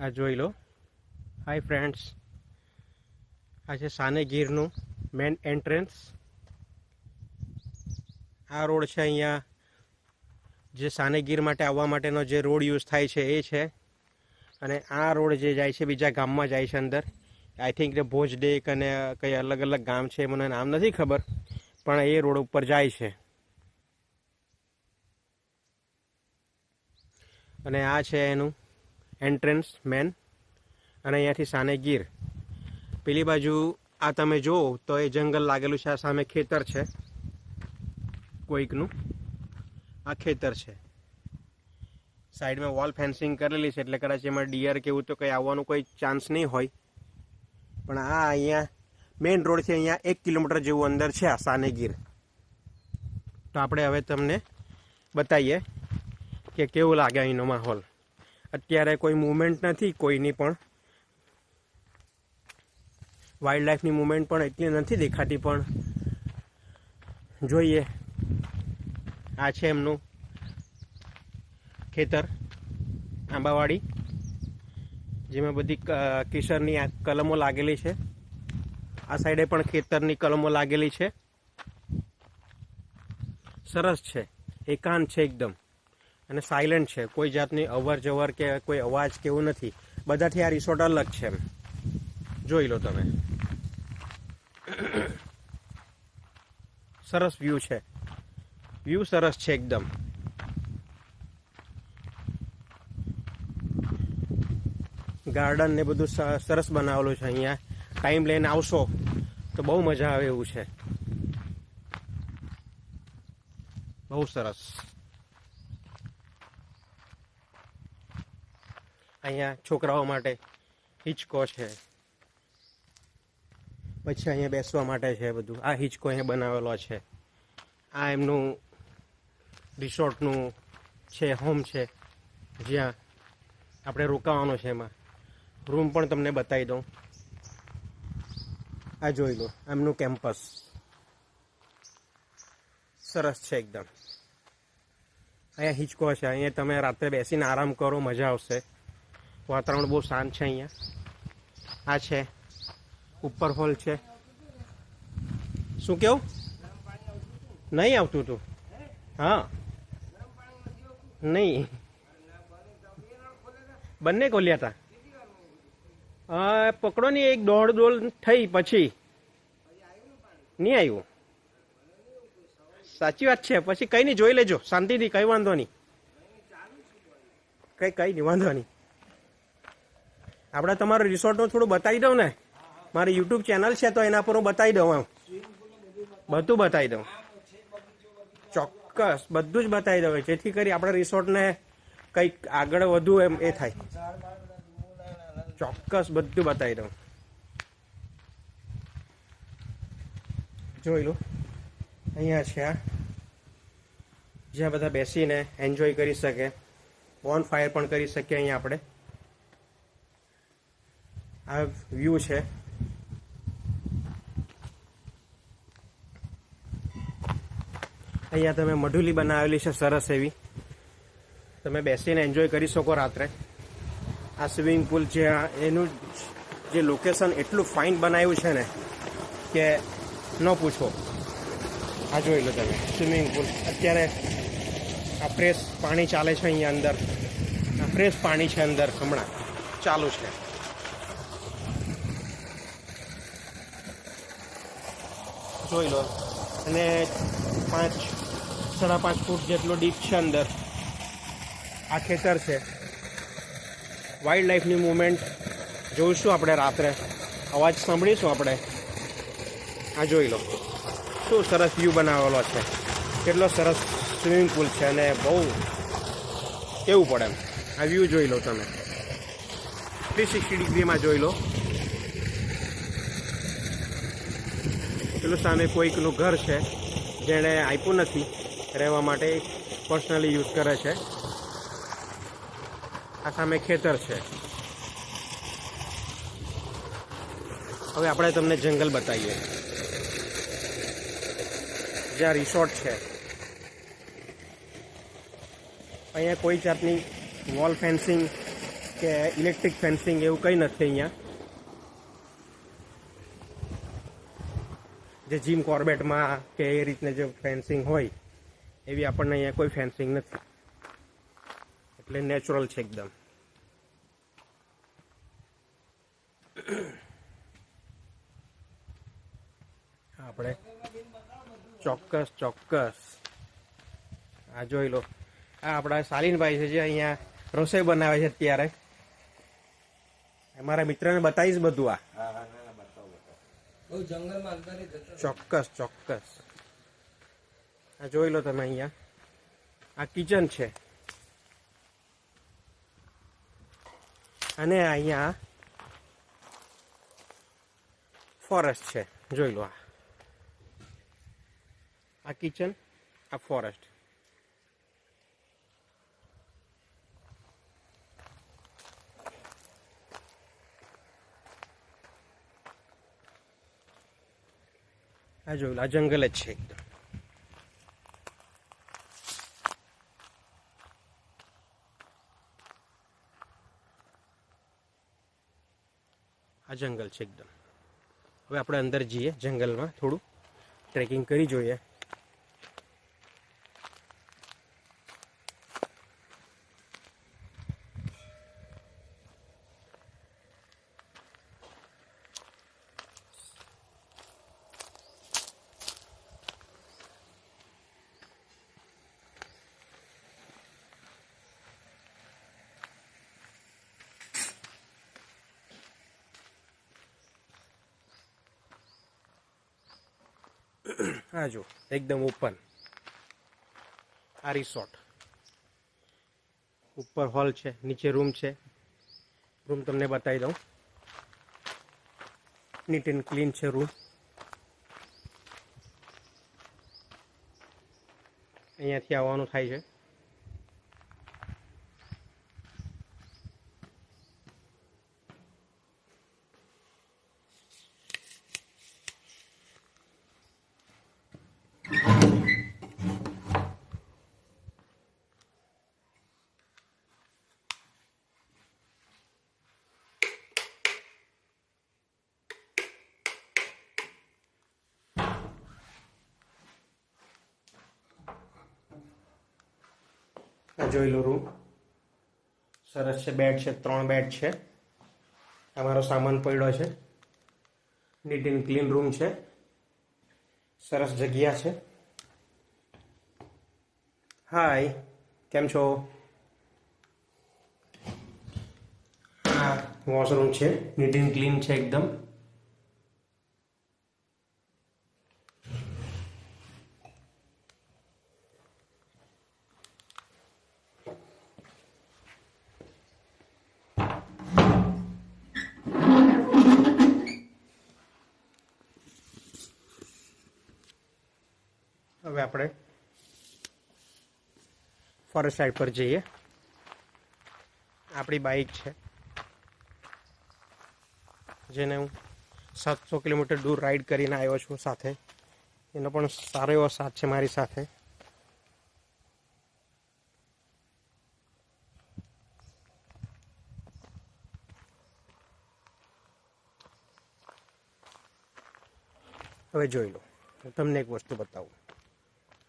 આ જોઈ લો. હાય ફ્રેન્ડ્સ આ છે સાને ગીરનું મેન એન્ટ્રન્સ આ રોડ છે અહીંયા. જે સાનેગીર માટે આવવા માટેનો જે રોડ યુઝ થાય છે એ છે. અને આ રોડ જે જાય છે બીજા ગામમાં જાય છે અંદર. આઈ થિંક ભોજ ડેક અને કંઈ અલગ અલગ ગામ છે, મને નામ નથી ખબર. પણ એ રોડ ઉપર જાય છે. અને આ છે એનું એન્ટ્રન્સ મેન અને અહીંયાથી સાને ગીર. પેલી બાજુ આ તમે જુઓ તો એ જંગલ લાગેલું છે, આ સામે ખેતર છે. કોઈકનું. આ ખેતર છે. સાઈડમાં વોલ ફેન્સિંગ કરેલી છે, એટલે કદાચ એમાં ડિયર કે એવું તો કંઈ આવવાનું કોઈ ચાન્સ નહીં હોય. પણ આ અહીંયા મેઇન રોડથી અહીંયા એક કિલોમીટર જેવું અંદર છે આ સાનેગીર તો આપણે હવે તમને બતાવીએ કે કેવું લાગે અહીંનો માહોલ. અત્યારે કોઈ મુમેન્ટ નથી, કોઈની પણ. વાઇલ્ડ લાઈફની મુમેન્ટ પણ એટલી નથી દેખાતી, પણ જોઈએ. આ છે એમનું ખેતર, આંબાવાડી, જેમાં બધી કેસરની કલમો લાગેલી છે. આ સાઈડે પણ ખેતરની કલમો લાગેલી છે. સરસ છે. એકાંત છે એકદમ. અને સાયલન્ટ છે. કોઈ જાતની અવર જવર કે કોઈ અવાજ કે એવું નથી. બધાથી આ રિસોર્ટ અલગ છે એમ. જોઈ લો તમે. સરસ વ્યૂ છે. વ્યૂ સરસ છે એકદમ. ગાર્ડન ને બધું સરસ બનાવેલું છે અહીંયા. ટાઈમ લઈને આવશો, તો બહુ મજા આવે એવું છે. બહુ સરસ. અહીંયા છોકરાઓ માટે હિંચકો છે. પછી અહીંયા બેસવા માટે છે બધું. આ હિચકો અહીંયા બનાવેલો છે. આ એમનું રિસોર્ટનું છે, હોમ છે. જ્યાં આપણે રોકાવાનું છે એમાં. રૂમ પણ તમને બતાવી દઉં. આ જોઈ લો, એમનું કેમ્પસ. સરસ છે એકદમ. અહીંયા હિંચકો છે. અહીંયા તમે રાત્રે બેસીને આરામ કરો, મજા આવશે. વાતાવરણ બહુ શાંત છે અહીંયા. આ છે. ઉપર હોલ છે. શું કેવું? નહીં આવતું તું. હા. નહીં. બંને ખોલ્યા હતા પકડો ને એક દોઢ ડોલ થઈ પછી. નહીં આવ્યું. સાચી વાત છે. પછી કઈ નહીં, જોઈ લેજો. શાંતિથી, કઈ વાંધો નહીં. કઈ કઈ નહીં, વાંધો નહીં. આપણે તમારો રિસોર્ટનું થોડું બતાવી દઉં ને? મારી યુટ્યુબ ચેનલ છે તો એના પર હું બતાવી દઉં એમ. બધું બતાવી દઉં. ચોક્કસ, બધું જ બતાવી દઉં. જેથી કરી આપણા રિસોર્ટને કંઈક આગળ વધુ એમ એ થાય. ચોક્કસ, બધું બતાવી દઉં. જોઈ લો. અહીંયા છે આ. જ્યાં બધા બેસીને એન્જોય કરી શકે. બોન ફાયર પણ કરી શકીએ અહીંયા આપણે. આ વ્યૂ છે. અહીંયા તમે મઢુલી બનાવેલી છે, સરસ એવી. તમે બેસીને એન્જોય કરી શકો રાત્રે. આ સ્વિમિંગ પુલ જે એનું જે લોકેશન એટલું ફાઇન બનાવ્યું છે ને કે ન પૂછો. આ જોઈ લો તમે સ્વિમિંગ પુલ અત્યારે આ ફ્રેશ પાણી ચાલે છે અહીંયા અંદર. આ ફ્રેશ પાણી છે અંદર હમણાં. ચાલુ છે. જોઈ લો. અને પાંચ, સાડા પાંચ ફૂટ જેટલો ડીપ છે અંદર. આ ખેતર છે. વાઇલ્ડ લાઈફની મુવમેન્ટ જોઈશું આપણે રાત્રે. અવાજ સાંભળીશું આપણે? આ જોઈ લો. શું સરસ વ્યૂ બનાવેલો છે. કેટલો સરસ સ્વિમિંગ પુલ છે અને બહુ કેવું પડે એમ. આ વ્યૂ જોઈ લો તમે. થ્રી સિક્સટી ડિગ્રીમાં જોઈ લો. પેલું સામે કોઈકનું ઘર છે જેણે આપ્યું નથી, રહેવા માટે પર્સનલી યુઝ કરે છે. આ સામે ખેતર છે. હવે આપણે તમને જંગલ બતાવીએ. જ્યાં રિસોર્ટ છે. અહીંયા કોઈ જાતની વોલ ફેન્સિંગ કે ઇલેક્ટ્રિક ફેન્સિંગ એવું કંઈ નથી અહીંયા. જે જીમ કોર્બેટમાં કે એ રીતને જે ફેન્સિંગ હોય, એવી આપણને અહીંયા કોઈ ફેન્સિંગ નથી. એટલે નેચરલ છે એકદમ. આપણે ચોક્કસ ચોક્કસ. આ જોઈ લો. આ આપણા શાલિનભાઈ છે જે અહીંયા રસોઈ બનાવે છે અત્યારે. મારા મિત્રને બતાવીશ બધું આ બહુ જંગલમાં અંદર નહીં જતો ચોક્કસ ચોક્કસ. આ જોઈ લો તમે અહીંયા. આ કિચન છે. અને અહીંયા ફોરેસ્ટ છે. જોઈ લો આ કિચન, આ ફોરેસ્ટ. આ જોયું આ જંગલ જ છે એકદમ. આ જંગલ છે એકદમ. હવે આપણે અંદર જઈએ જંગલમાં થોડું. ટ્રેકિંગ કરી જોઈએ હા જો એકદમ ઓપન આ રિસોર્ટ ઉપર હોલ છે, નીચે રૂમ છે. રૂમ તમને બતાવી દઉં. નીટ એન્ડ ક્લીન છે રૂમ અહીંયાથી આવવાનું થાય છે. જોઈ લો રૂમ સરસ છે બેડ છે ત્રણ બેડ છે. તમારો સામાન પડ્યો છે. નીટ એન્ડ ક્લીન રૂમ છે. સરસ જગ્યા છે. હાય કેમ છો? હા. વોશરૂમ છે. નીટ એન્ડ ક્લીન છે એકદમ. હવે આપણે ફોરેસ્ટ સાઈડ પર જઈએ. આપણી બાઇક છે. જેને હું સાતસો કિલોમીટર દૂર રાઈડ કરીને આવ્યો છું સાથે. એનો પણ સારો એવો સાથ છે મારી સાથે. હવે જોઈ લો. હું તમને એક વસ્તુ બતાવું.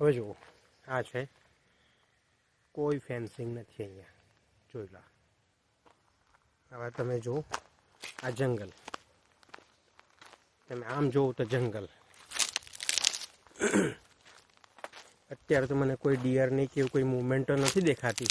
હવે જુઓ, આ છે. કોઈ ફેન્સિંગ નથી અહીંયા. જોઈ લો. હવે તમે જુઓ, આ જંગલ તમે આમ જોવો તો જંગલ અત્યારે તો મને કોઈ ડિયર નહીં કે એવું કોઈ મુવમેન્ટો નથી દેખાતી.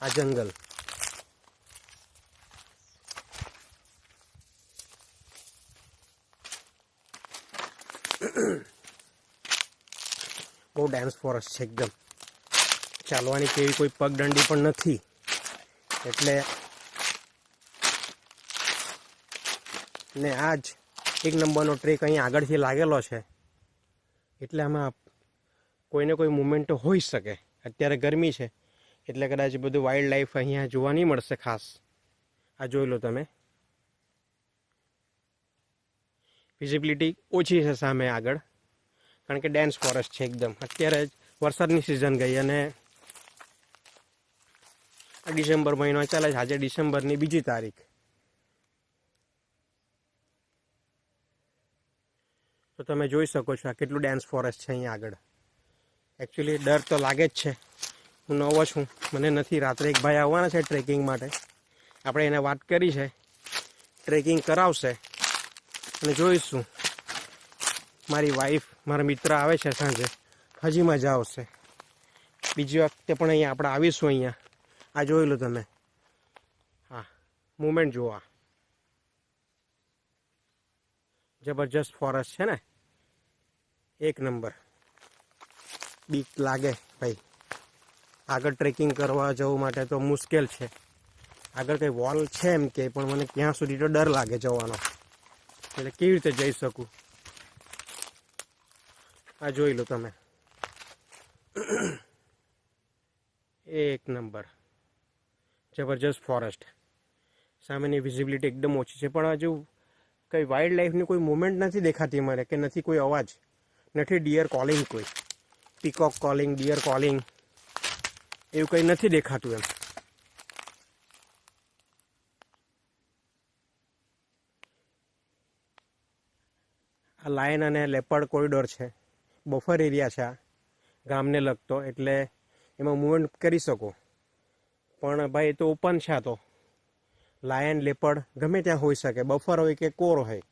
આ જંગલ બહુ ડેન્સ ફોરેસ્ટ છે એકદમ. ચાલવાની કેવી કોઈ પગદંડી પણ નથી. એટલે ને આ જ એક નંબરનો ટ્રેક અહીં આગળથી લાગેલો છે. એટલે આમાં કોઈને કોઈ મુમેન્ટ હોઈ શકે. અત્યારે ગરમી છે. એટલે કદાચ બધું વાઇલ્ડ લાઈફ અહીંયા જોવા નહીં મળશે ખાસ. આ જોઈ લો તમે. વિઝિબિલિટી ઓછી છે સામે આગળ. કારણ કે ડેન્સ ફોરેસ્ટ છે એકદમ. અત્યારે જ વરસાદની સિઝન ગઈ અને આ ડિસેમ્બર મહિનો ચાલે છે. આજે ડિસેમ્બરની બીજી તારીખ. તો તમે જોઈ શકો છો આ કેટલું ડેન્સ ફોરેસ્ટ છે અહીંયા આગળ. એકચ્યુઅલી ડર તો લાગે જ છે. હું નવો છું. મને નથી રાત્રે એક ભાઈ આવવાના છે ટ્રેકિંગ માટે. આપણે એને વાત કરી છે. ટ્રેકિંગ કરાવશે. અને જોઈશું. મારી વાઈફ મારા મિત્ર આવે છે સાંજે. હજી મજા આવશે. બીજી વખતે પણ અહીંયા આપણે આવીશું અહીંયા. આ જોઈ લો તમે. હા મુમેન્ટ જુઓ જબરજસ્ત ફોરેસ્ટ છે ને? એક નંબર બીક લાગે ભાઈ. આગળ ટ્રેકિંગ કરવા જવું માટે તો મુશ્કેલ છે. આગળ કંઈ વોલ છે એમ કે, પણ મને ત્યાં સુધી તો ડર લાગે જવાનો. એટલે કેવી રીતે જઈ શકું? આ જોઈ લો તમે. એક નંબર. જબરજસ્ત ફોરેસ્ટ સામેની વિઝિબિલિટી એકદમ ઓછી છે, પણ હજુ કંઈ વાઇલ્ડ લાઈફની કોઈ મુવમેન્ટ નથી દેખાતી મને કે નથી કોઈ અવાજ. નથી ડિયર કોલિંગ કોઈ. પીકોક કોલિંગ ડિયર કોલિંગ એવું કંઈ નથી દેખાતું એમ. આ લાયન અને લેપર્ડ કોરિડોર છે. બફર એરિયા છે આ. ગામને લગતો, એટલે એમાં મૂવમેન્ટ કરી શકો. પણ ભાઈ, એ તો ઓપન છે તો. લાયન લેપડ ગમે ત્યાં હોઈ શકે, બફર હોય કે કોર હોય.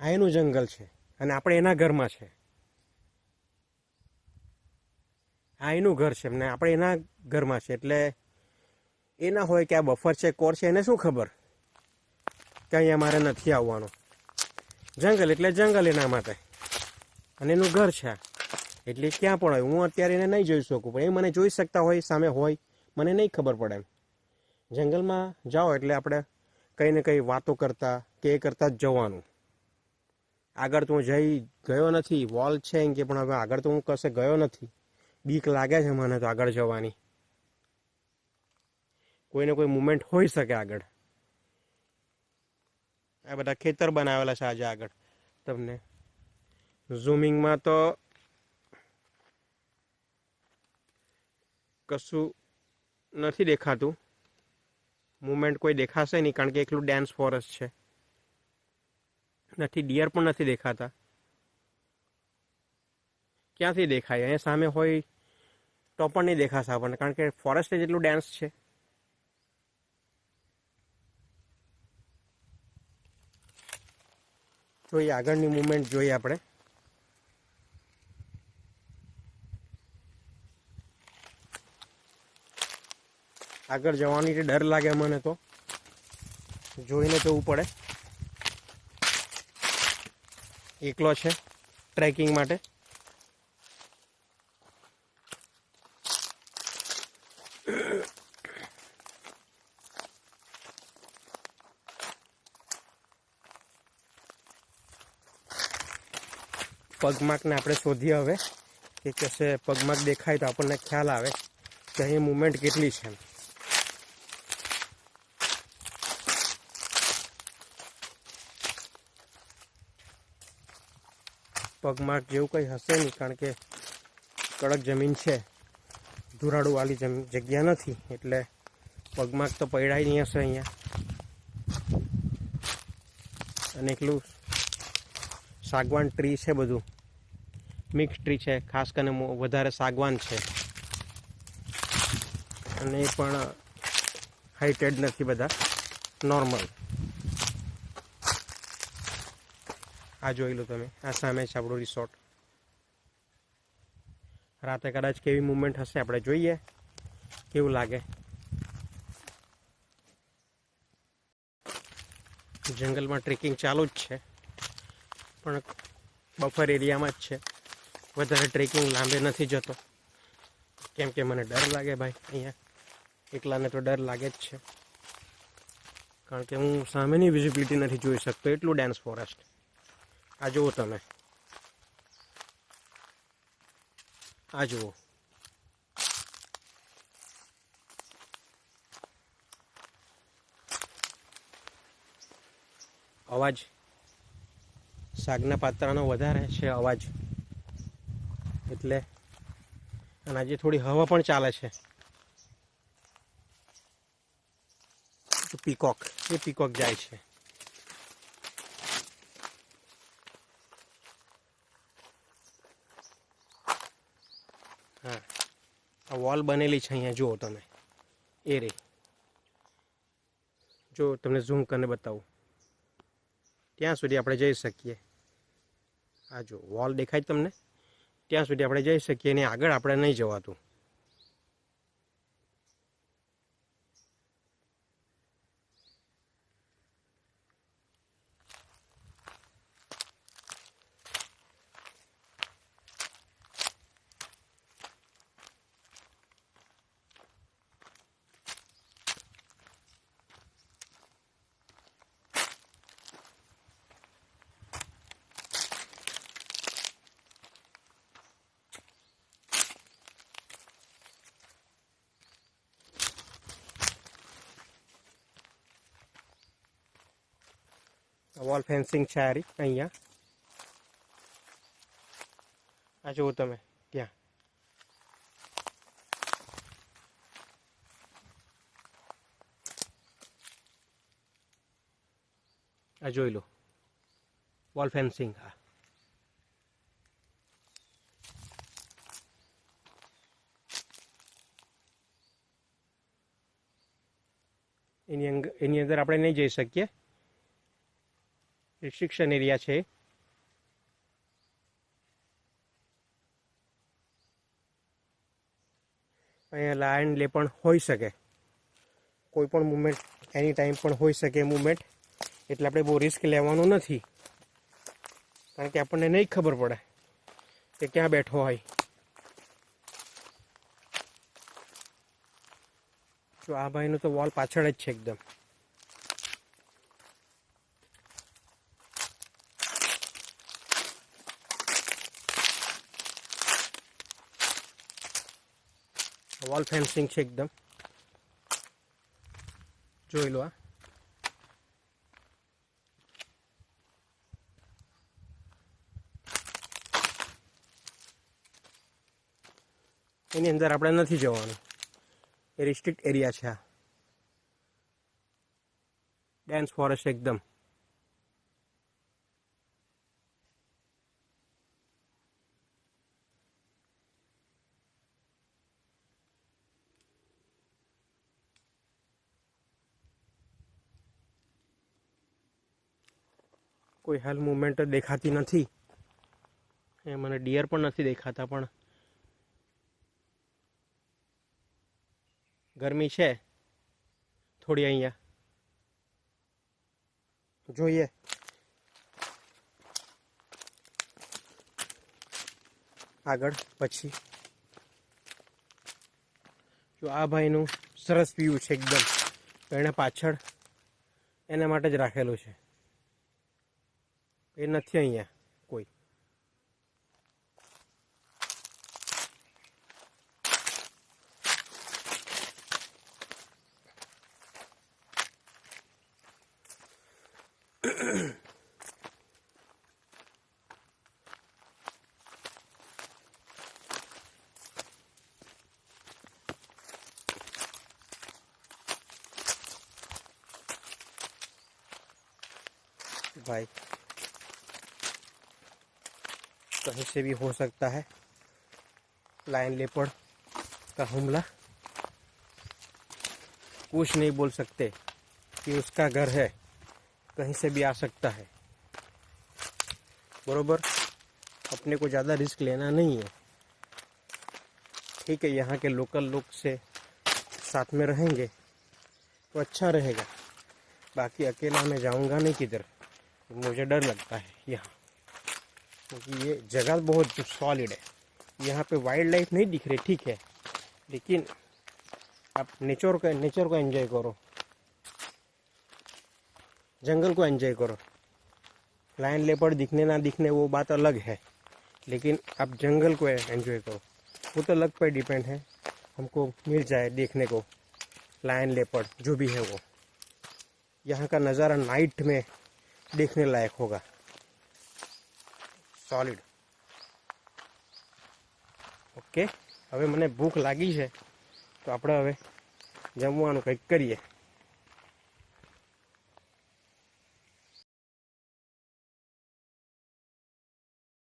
આ એનું જંગલ છે અને આપણે એના ઘરમાં છે. આ એનું ઘર છે ને આપણે એના ઘરમાં છે, એટલે એ ના હોય કે આ બફર છે, કોર છે, એને શું ખબર? કે અહીંયા મારે નથી આવવાનું. જંગલ એટલે જંગલ એના માટે. અને એનું ઘર છે એટલે ક્યાં પણ હોય હું અત્યારે એને નહીં જોઈ શકું, પણ એ મને જોઈ શકતા હોય સામે હોય, મને નહીં ખબર પડે એમ. જંગલમાં જાઓ એટલે આપણે કંઈ ને કંઈ વાતો કરતા કે એ કરતા જ જવાનું. આગળ તો હું જઈ ગયો નથી. વોલ છે એમ કે પણ હવે આગળ તો હું કશે ગયો નથી. બીક લાગે છે મને તો આગળ જવાની. કોઈને કોઈ મુમેન્ટ હોઈ શકે આગળ. આ બધા ખેતર બનાવેલા છે આજે આગળ. તમને ઝૂમિંગમાં તો કશું નથી દેખાતું. મુમેન્ટ કોઈ દેખાશે નહીં કારણ કે એકલું ડેન્સ ફોરેસ્ટ છે. નથી, ડિયર પણ નથી દેખાતા. ક્યાંથી દેખાય? અહીંયા સામે હોય તો પણ નહીં દેખાશે આપણને, કારણ કે ફોરેસ્ટ જેટલું ડેન્સ છે. જોઈએ આગળની મુમેન્ટ જોઈએ આપણે. આગળ જવાની ડર લાગે મને તો. જોઈને જવું પડે. એકલો છે ટ્રેકિંગ માટે. પગમાર્કને આપણે શોધીએ હવે, કે કશે પગમાર્ક દેખાય તો આપણને ખ્યાલ આવે કે અહીં મુમેન્ટ કેટલી છે. પગમાર્ક જેવું કંઈ હશે નહીં, કારણ કે કડક જમીન છે. ધુરાડુવાળી જગ્યા નથી, એટલે પગમાર્ક તો પડાય નહીં હશે અહીંયા. અને એકલું સાગવાન ટ્રી છે બધું. મિક્સ ટ્રી છે, ખાસ કરીને વધારે સાગવાન છે. અને એ પણ હાઇટેડ નથી બધા નોર્મલ આ જોઈ લો તમે, આ સામે છે આપણું રિસોર્ટ રાતે કદાચ કેવી મુવમેન્ટ હશે, આપણે જોઈએ. કેવું લાગે? જંગલમાં ટ્રેકિંગ ચાલુ જ છે. પણ બફર એરિયામાં જ છે. વધારે ટ્રેકિંગ લાંબે નથી જતો. કેમ કે મને ડર લાગે ભાઈ અહીંયા. એકલાને તો ડર લાગે જ છે. કારણ કે હું સામેની વિઝિબિલિટી નથી જોઈ શકતો એટલું ડેન્સ ફોરેસ્ટ આ જુઓ તમે. આ જુઓ. અવાજ સાગના પાત્રાનો વધારે છે અવાજ. એટલે અને આજે થોડી હવા પણ ચાલે છે. પીકોક, એ પીકોક જાય છે. હા, આ વોલ બનેલી છે અહીંયા, જુઓ તમે. એ રે. જો તમને ઝૂમ કરીને બતાવું. ત્યાં સુધી આપણે જઈ શકીએ. આ જો વોલ દેખાય તમને? ત્યાં સુધી આપણે જઈ શકીએ અને આગળ આપણે નહીં જવાતું. વોલ ફેન્સિંગ છે આરી અહીંયા. આ જુઓ તમે, ત્યાં. આ જોઈ લો વોલ ફેન્સિંગ હા. એની એની અંદર આપણે નહીં જઈ શકીએ. રિસ્ટ્રિક્શન એરિયા છે. અહીંયા લાયન લે પણ હોઈ શકે. કોઈ પણ મુમેન્ટ એની ટાઈમ પણ હોઈ શકે મુમેન્ટ એટલે આપણે બહુ રિસ્ક લેવાનું નથી. કારણ કે આપણને નહીં ખબર પડે કે ક્યાં બેઠો હોય. જો આ ભાઈનો તો વોલ પાછળ જ છે એકદમ. વોલ ફેન્સિંગ છે એકદમ. જોઈ લો આ. એની અંદર આપણે નથી જવાનું. એ રિસ્ટ્રિક્ટ એરિયા છે આ. ડેન્સ ફોરેસ્ટ એકદમ. કોઈ હાલ મુવમેન્ટ દેખાતી નથી. એ મને ડિયર પણ નથી દેખાતા, પણ ગરમી છે થોડી અહીંયા. જોઈએ. આગળ, પછી. જો આ ભાઈનું સરસ વ્યૂ છે એકદમ. એણે પાછળ એના માટે જ રાખેલું છે. એ નથી અહીંયા કોઈ. कहीं से भी हो सकता है। लाइन लेपर्ड का हमला। कुछ नहीं बोल सकते कि उसका घर है, कहीं से भी आ सकता है। बरोबर, अपने को ज़्यादा रिस्क लेना नहीं है। ठीक है, यहाँ के लोकल लोग से साथ में रहेंगे तो अच्छा रहेगा। बाकी अकेला मैं जाऊँगा नहीं किधर, मुझे डर लगता है यहाँ। क्योंकि ये जगह बहुत सॉलिड है। यहाँ पे वाइल्ड लाइफ नहीं दिख रही, ठीक है? लेकिन आप नेचर को नेचर को एंजॉय करो। जंगल को एंजॉय करो। लाइन लेपर्ड दिखने ना दिखने, वो बात अलग है। लेकिन आप जंगल को एंजॉय करो। वो तो लक पर डिपेंड है। हमको मिल जाए देखने को। लायन लेपर्ड जो भी है वो। यहाँ का नज़ारा नाइट में देखने लायक होगा। સોલિડ ઓકે હવે મને ભૂખ લાગી છે. તો આપણે હવે જમવાનું કંઈક કરીએ.